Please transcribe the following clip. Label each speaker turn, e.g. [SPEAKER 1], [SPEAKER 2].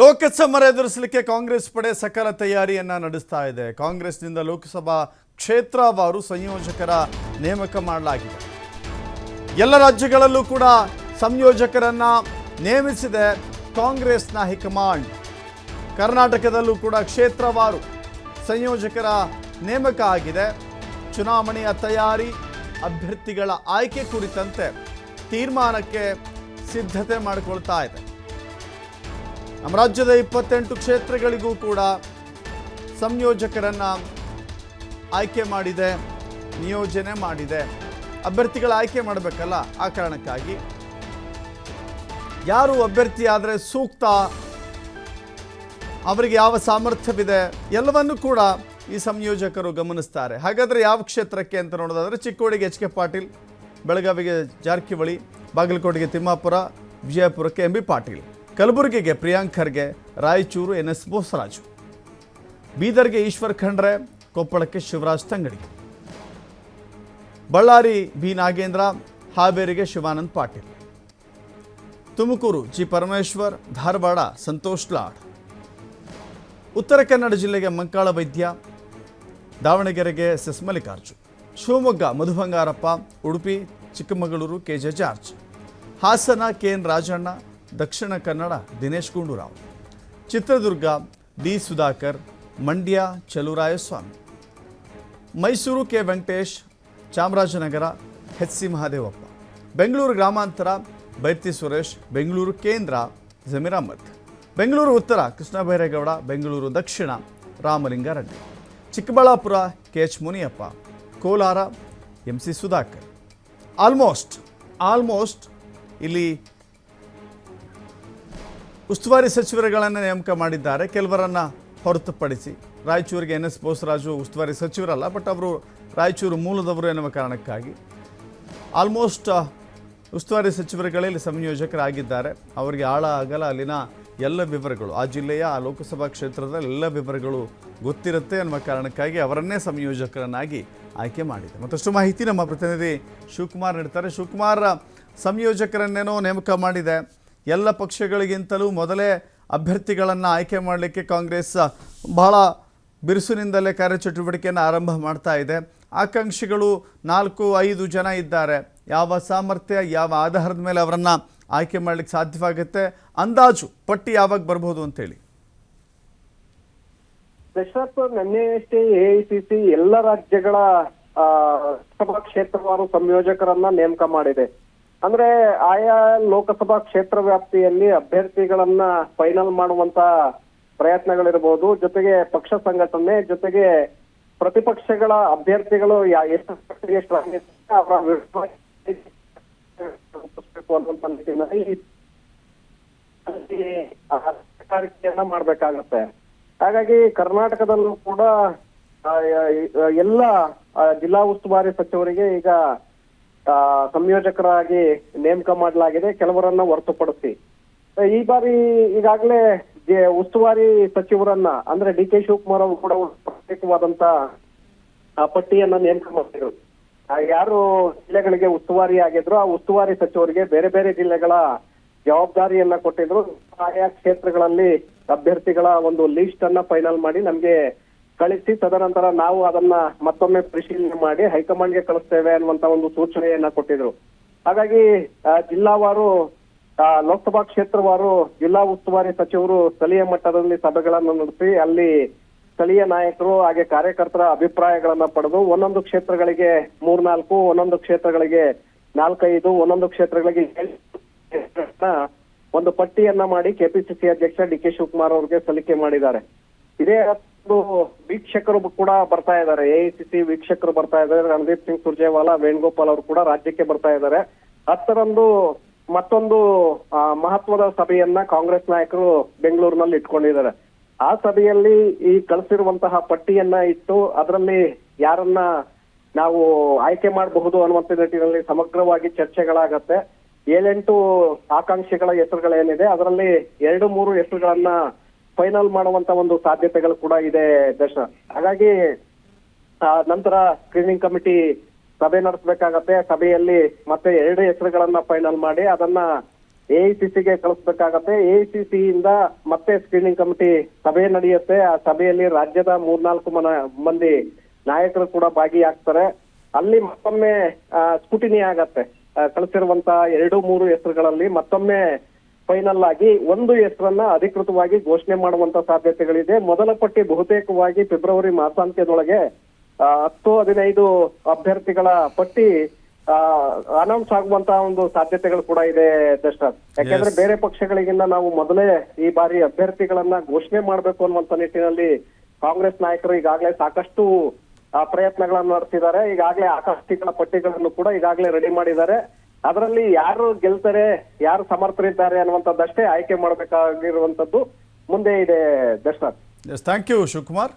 [SPEAKER 1] ಲೋಕಸಮರ ಎದುರಿಸಲಿಕ್ಕೆ ಕಾಂಗ್ರೆಸ್ ಪಡೆ ಸಕಲ ತಯಾರಿಯನ್ನ ನಡೆಸ್ತಾ ಇದೆ. ಕಾಂಗ್ರೆಸ್ನಿಂದ ಲೋಕಸಭಾ ಕ್ಷೇತ್ರವಾರು ಸಂಯೋಜಕರ ನೇಮಕ ಮಾಡಲಾಗಿದೆ. ಎಲ್ಲ ರಾಜ್ಯಗಳಲ್ಲೂ ಕೂಡ ಸಂಯೋಜಕರನ್ನ ನೇಮಿಸಿದೆ ಕಾಂಗ್ರೆಸ್ನ ಹೈಕಮಾಂಡ್. ಕರ್ನಾಟಕದಲ್ಲೂ ಕೂಡ ಕ್ಷೇತ್ರವಾರು ಸಂಯೋಜಕರ ನೇಮಕ ಆಗಿದೆ. ಚುನಾವಣೆಯ ತಯಾರಿ, ಅಭ್ಯರ್ಥಿಗಳ ಆಯ್ಕೆ ಕುರಿತಂತೆ ತೀರ್ಮಾನಕ್ಕೆ ಸಿದ್ಧತೆ ಮಾಡಿಕೊಳ್ತಾ ಇದೆ. ನಮ್ಮ ರಾಜ್ಯದ ಇಪ್ಪತ್ತೆಂಟು ಕ್ಷೇತ್ರಗಳಿಗೂ ಕೂಡ ಸಂಯೋಜಕರನ್ನು ಆಯ್ಕೆ ಮಾಡಿದೆ, ನಿಯೋಜನೆ ಮಾಡಿದೆ. ಅಭ್ಯರ್ಥಿಗಳ ಆಯ್ಕೆ ಮಾಡಬೇಕಲ್ಲ, ಆ ಕಾರಣಕ್ಕಾಗಿ. ಯಾರು ಅಭ್ಯರ್ಥಿ ಆದರೆ ಸೂಕ್ತ? ಅವರಿಗೆ ಯಾವ ಸಾಮರ್ಥ್ಯವಿದೆ? ಎಲ್ಲವನ್ನು ಕೂಡ ಈ ಸಂಯೋಜಕರು ಗಮನಿಸ್ತಾರೆ. ಹಾಗಾದರೆ ಯಾವ ಕ್ಷೇತ್ರಕ್ಕೆ ಅಂತ ನೋಡೋದಾದರೆ ಚಿಕ್ಕೋಡಿಗೆ ಎಚ್ ಕೆ ಪಾಟೀಲ್, ಬೆಳಗಾವಿಗೆ ಜಾರಕಿಹೊಳಿ, ಬಾಗಲಕೋಟೆಗೆ ತಿಮ್ಮಾಪುರ, ವಿಜಯಪುರಕ್ಕೆ ಎಂ ಬಿ ಪಾಟೀಲ್. ಕಲಬುರಗಿಗೆ ಪ್ರಿಯಾಂಕರ್ಗೆ ರಾಯಚೂರು ಎನ್ ಎಸ್ ಬೋಸರಾಜು. ಬೀದರ್ಗೆ ಈಶ್ವರ್ ಖಂಡ್ರೆ, ಕೊಪ್ಪಳಕ್ಕೆ ಶಿವರಾಜ್ ತಂಗಡಿ. ಬಳ್ಳಾರಿ ಬಿ ನಾಗೇಂದ್ರ, ಹಾವೇರಿಗೆ ಶಿವಾನಂದ್ ಪಾಟೀಲ್. ತುಮಕೂರು ಜಿ ಪರಮೇಶ್ವರ್, ಧಾರವಾಡ ಸಂತೋಷ್ ಲಾಡ್. ಉತ್ತರ ಕನ್ನಡ ಜಿಲ್ಲೆಗೆ ಮಂಕಾಳ ವೈದ್ಯ, ದಾವಣಗೆರೆಗೆ S S Mallikarjun. Shivamogga Madhu Bangarappa Udupi Chikkamagaluru K J George. Hassan K N Rajanna Dakshina Kannada Dinesh Gundurao, Chitradurga D Sudhakar, Mandya Chaluvarayaswamy, Mysuru K Venkatesh, Chamarajanagar H C Mahadevappa, Bengaluru ಗ್ರಾಮಾಂತರ ಬೈರ್ತಿ ಸುರೇಶ್, ಬೆಂಗಳೂರು ಕೇಂದ್ರ ಜಮೀರ್ ಅಹಮದ್, ಬೆಂಗಳೂರು ಉತ್ತರ Krishna Byregowda Bengaluru Dakshina Ramalingareddy Chikkaballapur K H Muniyappa, Kolar M C Sudhakar. Almost almost ಇಲ್ಲಿ ಉಸ್ತುವಾರಿ ಸಚಿವರುಗಳನ್ನು ನೇಮಕ ಮಾಡಿದ್ದಾರೆ. ಕೆಲವರನ್ನು ಹೊರತುಪಡಿಸಿ ರಾಯಚೂರಿಗೆ N S Bosaraju ಉಸ್ತುವಾರಿ ಸಚಿವರಲ್ಲ, ಬಟ್ ಅವರು ರಾಯಚೂರು ಮೂಲದವರು ಎನ್ನುವ ಕಾರಣಕ್ಕಾಗಿ. ಆಲ್ಮೋಸ್ಟ್ ಉಸ್ತುವಾರಿ ಸಚಿವರುಗಳೇ ಇಲ್ಲಿ ಸಂಯೋಜಕರಾಗಿದ್ದಾರೆ. ಅವರಿಗೆ ಆಳ ಆಗಲ ಅಲ್ಲಿನ ಎಲ್ಲ ವಿವರಗಳು, ಆ ಜಿಲ್ಲೆಯ, ಆ ಲೋಕಸಭಾ ಕ್ಷೇತ್ರದ ಎಲ್ಲ ವಿವರಗಳು ಗೊತ್ತಿರುತ್ತೆ ಅನ್ನುವ ಕಾರಣಕ್ಕಾಗಿ ಅವರನ್ನೇ ಸಂಯೋಜಕರನ್ನಾಗಿ ಆಯ್ಕೆ ಮಾಡಿದೆ. ಮತ್ತಷ್ಟು ಮಾಹಿತಿ ನಮ್ಮ ಪ್ರತಿನಿಧಿ ಶಿವಕುಮಾರ್ ನೀಡ್ತಾರೆ. ಶಿವಕುಮಾರ್, ಸಂಯೋಜಕರನ್ನೇನೋ ನೇಮಕ ಮಾಡಿದೆ. ಎಲ್ಲ ಪಕ್ಷಗಳಿಗಿಂತಲೂ ಮೊದಲೇ ಅಭ್ಯರ್ಥಿಗಳನ್ನು ಆಯ್ಕೆ ಮಾಡಲಿಕ್ಕೆ ಕಾಂಗ್ರೆಸ್ ಬಹಳ ಬಿರುಸಿನಿಂದಲೇ ಕಾರ್ಯಚಟುವಟಿಕೆಯನ್ನು ಆರಂಭ ಮಾಡ್ತಾ ಇದೆ. ಆಕಾಂಕ್ಷಿಗಳು ನಾಲ್ಕು, ಐದು ಜನ ಇದ್ದಾರೆ. ಯಾವ ಸಾಮರ್ಥ್ಯ, ಯಾವ ಆಧಾರದ ಮೇಲೆ ಅವರನ್ನು ಆಯ್ಕೆ ಮಾಡಲಿಕ್ಕೆ ಸಾಧ್ಯವಾಗುತ್ತೆ? ಅಂದಾಜು ಪಟ್ಟಿ ಯಾವಾಗ ಬರ್ಬೋದು ಅಂತೇಳಿ.
[SPEAKER 2] ದಶರಥ್ ನಿನ್ನೆಯಷ್ಟೇ ಎಐಸಿಸಿ ಎಲ್ಲ ರಾಜ್ಯಗಳ ಸಭಾ ಲೋಕಸಭಾ ಕ್ಷೇತ್ರವಾರು ಸಂಯೋಜಕರನ್ನ ನೇಮಕ ಮಾಡಿದೆ. ಅಂದ್ರೆ ಆಯಾ ಲೋಕಸಭಾ ಕ್ಷೇತ್ರ ವ್ಯಾಪ್ತಿಯಲ್ಲಿ ಅಭ್ಯರ್ಥಿಗಳನ್ನ ಫೈನಲ್ ಮಾಡುವಂತ ಪ್ರಯತ್ನಗಳಿರ್ಬೋದು. ಜೊತೆಗೆ ಪಕ್ಷ ಸಂಘಟನೆ, ಜೊತೆಗೆ ಪ್ರತಿಪಕ್ಷಗಳ ಅಭ್ಯರ್ಥಿಗಳು ಎಷ್ಟು ಅವರ ನಿಟ್ಟಿನಲ್ಲಿ ಮಾಡ್ಬೇಕಾಗತ್ತೆ. ಹಾಗಾಗಿ ಕರ್ನಾಟಕದಲ್ಲೂ ಕೂಡ ಎಲ್ಲ ಜಿಲ್ಲಾ ಉಸ್ತುವಾರಿ ಸಚಿವರಿಗೆ ಈಗ ಸಂಯೋಜಕರಾಗಿ ನೇಮಕ ಮಾಡಲಾಗಿದೆ, ಕೆಲವರನ್ನ ಹೊರತುಪಡಿಸಿ. ಈ ಬಾರಿ ಈಗಾಗಲೇ ಉಸ್ತುವಾರಿ ಸಚಿವರನ್ನ, ಅಂದ್ರೆ ಡಿ ಕೆ ಶಿವಕುಮಾರ್ ಅವರು ಕೂಡ ಪ್ರತ್ಯೇಕವಾದಂತ ಪಟ್ಟಿಯನ್ನ ನೇಮಕ ಮಾಡಿದ್ರು. ಯಾರು ಜಿಲ್ಲೆಗಳಿಗೆ ಉಸ್ತುವಾರಿ ಆಗಿದ್ರು, ಆ ಉಸ್ತುವಾರಿ ಸಚಿವರಿಗೆ ಬೇರೆ ಬೇರೆ ಜಿಲ್ಲೆಗಳ ಜವಾಬ್ದಾರಿಯನ್ನ ಕೊಟ್ಟಿದ್ರು. ಆಯಾ ಕ್ಷೇತ್ರಗಳಲ್ಲಿ ಅಭ್ಯರ್ಥಿಗಳ ಒಂದು ಲಿಸ್ಟ್ ಅನ್ನ ಫೈನಲ್ ಮಾಡಿ ನಮ್ಗೆ ಕಳಿಸಿ, ತದನಂತರ ನಾವು ಅದನ್ನ ಮತ್ತೊಮ್ಮೆ ಪರಿಶೀಲನೆ ಮಾಡಿ ಹೈಕಮಾಂಡ್ಗೆ ಕಳಿಸ್ತೇವೆ ಅನ್ನುವಂತ ಒಂದು ಸೂಚನೆಯನ್ನ ಕೊಟ್ಟಿದ್ರು. ಹಾಗಾಗಿ ಜಿಲ್ಲಾವಾರು ಲೋಕಸಭಾ ಕ್ಷೇತ್ರವಾರು, ಜಿಲ್ಲಾ ಉಸ್ತುವಾರಿ ಸಚಿವರು ಸ್ಥಳೀಯ ಮಟ್ಟದಲ್ಲಿ ಸಭೆಗಳನ್ನು ನಡೆಸಿ, ಅಲ್ಲಿ ಸ್ಥಳೀಯ ನಾಯಕರು ಹಾಗೆ ಕಾರ್ಯಕರ್ತರ ಅಭಿಪ್ರಾಯಗಳನ್ನ ಪಡೆದು, ಒಂದೊಂದು ಕ್ಷೇತ್ರಗಳಿಗೆ ಮೂರ್ನಾಲ್ಕು, ಒಂದೊಂದು ಕ್ಷೇತ್ರಗಳಿಗೆ ನಾಲ್ಕೈದು, ಒಂದೊಂದು ಕ್ಷೇತ್ರಗಳಿಗೆ ಒಂದು ಪಟ್ಟಿಯನ್ನ ಮಾಡಿ ಕೆಪಿಸಿಸಿ ಅಧ್ಯಕ್ಷ ಡಿ ಕೆ ಶಿವಕುಮಾರ್ ಅವರಿಗೆ ಸಲ್ಲಿಕೆ ಮಾಡಿದ್ದಾರೆ. ಇದೇ ವೀಕ್ಷಕರು ಕೂಡ ಬರ್ತಾ ಇದ್ದಾರೆ. ಎಐಸಿಸಿ ವೀಕ್ಷಕರು ಬರ್ತಾ ಇದ್ದಾರೆ. ರಣದೀಪ್ ಸಿಂಗ್ ಸುರ್ಜೇವಾಲಾ, ವೇಣುಗೋಪಾಲ್ ಅವರು ಕೂಡ ರಾಜ್ಯಕ್ಕೆ ಬರ್ತಾ ಇದ್ದಾರೆ. ಹತ್ತರಂದು ಮತ್ತೊಂದು ಮಹತ್ವದ ಸಭೆಯನ್ನ ಕಾಂಗ್ರೆಸ್ ನಾಯಕರು ಬೆಂಗಳೂರಿನಲ್ಲಿ ಇಟ್ಕೊಂಡಿದ್ದಾರೆ. ಆ ಸಭೆಯಲ್ಲಿ ಈ ಕಳಿಸಿರುವಂತಹ ಪಟ್ಟಿಯನ್ನ ಇಟ್ಟು ಅದರಲ್ಲಿ ಯಾರನ್ನ ನಾವು ಆಯ್ಕೆ ಮಾಡಬಹುದು ಅನ್ನುವಂಥ ನಿಟ್ಟಿನಲ್ಲಿ ಸಮಗ್ರವಾಗಿ ಚರ್ಚೆಗಳಾಗತ್ತೆ. ಏಳೆಂಟು ಆಕಾಂಕ್ಷಿಗಳ ಹೆಸರುಗಳೇನಿದೆ, ಅದರಲ್ಲಿ ಎರಡು ಮೂರು ಹೆಸರುಗಳನ್ನ ಫೈನಲ್ ಮಾಡುವಂತ ಒಂದು ಸಾಧ್ಯತೆಗಳು ಕೂಡ ಇದೆ, ದರ್ಶನ. ಹಾಗಾಗಿ ನಂತರ ಸ್ಕ್ರೀನಿಂಗ್ ಕಮಿಟಿ ಸಭೆ ನಡೆಸಬೇಕಾಗತ್ತೆ. ಸಭೆಯಲ್ಲಿ ಮತ್ತೆ ಎರಡು ಹೆಸರುಗಳನ್ನ ಫೈನಲ್ ಮಾಡಿ, ಅದನ್ನ ಎಐಸಿಸಿಗೆ ಕಳಿಸ್ಬೇಕಾಗತ್ತೆ. ಎಐಸಿಸಿ ಇಂದ ಮತ್ತೆ ಸ್ಕ್ರೀನಿಂಗ್ ಕಮಿಟಿ ಸಭೆ ನಡೆಯುತ್ತೆ. ಆ ಸಭೆಯಲ್ಲಿ ರಾಜ್ಯದ ಮೂರ್ನಾಲ್ಕು ಮನ, ಮಂದಿ ನಾಯಕರು ಕೂಡ ಭಾಗಿಯಾಗ್ತಾರೆ. ಅಲ್ಲಿ ಮತ್ತೊಮ್ಮೆ ಸ್ಕ್ರೂಟಿನಿ ಆಗತ್ತೆ. ಕಳಿಸಿರುವಂತಹ ಕಳಿಸಿರುವಂತ ಎರಡು, ಮೂರು ಹೆಸರುಗಳಲ್ಲಿ ಮತ್ತೊಮ್ಮೆ ಫೈನಲ್ ಆಗಿ ಒಂದು ಹೆಸರನ್ನ ಅಧಿಕೃತವಾಗಿ ಘೋಷಣೆ ಮಾಡುವಂತ ಸಾಧ್ಯತೆಗಳಿದೆ. ಮೊದಲ ಪಟ್ಟಿ ಬಹುತೇಕವಾಗಿ ಫೆಬ್ರವರಿ ಮಾಸಾಂತ್ಯದೊಳಗೆ ಆ, ಹತ್ತು ಹದಿನೈದು ಅಭ್ಯರ್ಥಿಗಳ ಪಟ್ಟಿ ಅನೌನ್ಸ್ ಆಗುವಂತ ಒಂದು ಸಾಧ್ಯತೆಗಳು ಕೂಡ ಇದೆ ದಶರಥ್ ಯಾಕಂದ್ರೆ ಬೇರೆ ಪಕ್ಷಗಳಿಗಿಂತ ನಾವು ಮೊದಲೇ ಈ ಬಾರಿ ಅಭ್ಯರ್ಥಿಗಳನ್ನ ಘೋಷಣೆ ಮಾಡಬೇಕು ಅನ್ನುವಂತ ನಿಟ್ಟಿನಲ್ಲಿ ಕಾಂಗ್ರೆಸ್ ನಾಯಕರು ಈಗಾಗಲೇ ಸಾಕಷ್ಟು ಪ್ರಯತ್ನಗಳನ್ನು ನಡೆಸಿದ್ದಾರೆ. ಈಗಾಗಲೇ ಆಕಾಶಿಗಳ ಪಟ್ಟಿಗಳನ್ನು ಕೂಡ ಈಗಾಗಲೇ ರೆಡಿ ಮಾಡಿದ್ದಾರೆ. ಅದರಲ್ಲಿ ಯಾರು ಗೆಲ್ತಾರೆ ಯಾರು ಸಮರ್ಥರಿದ್ದಾರೆ ಅನ್ನುವಂಥದ್ದಷ್ಟೇ ಆಯ್ಕೆ ಮಾಡಬೇಕಾಗಿರುವಂಥದ್ದು ಮುಂದೆ ಇದೆ
[SPEAKER 1] ದರ್ಶನಾಥ್. Thank you Shivakumar.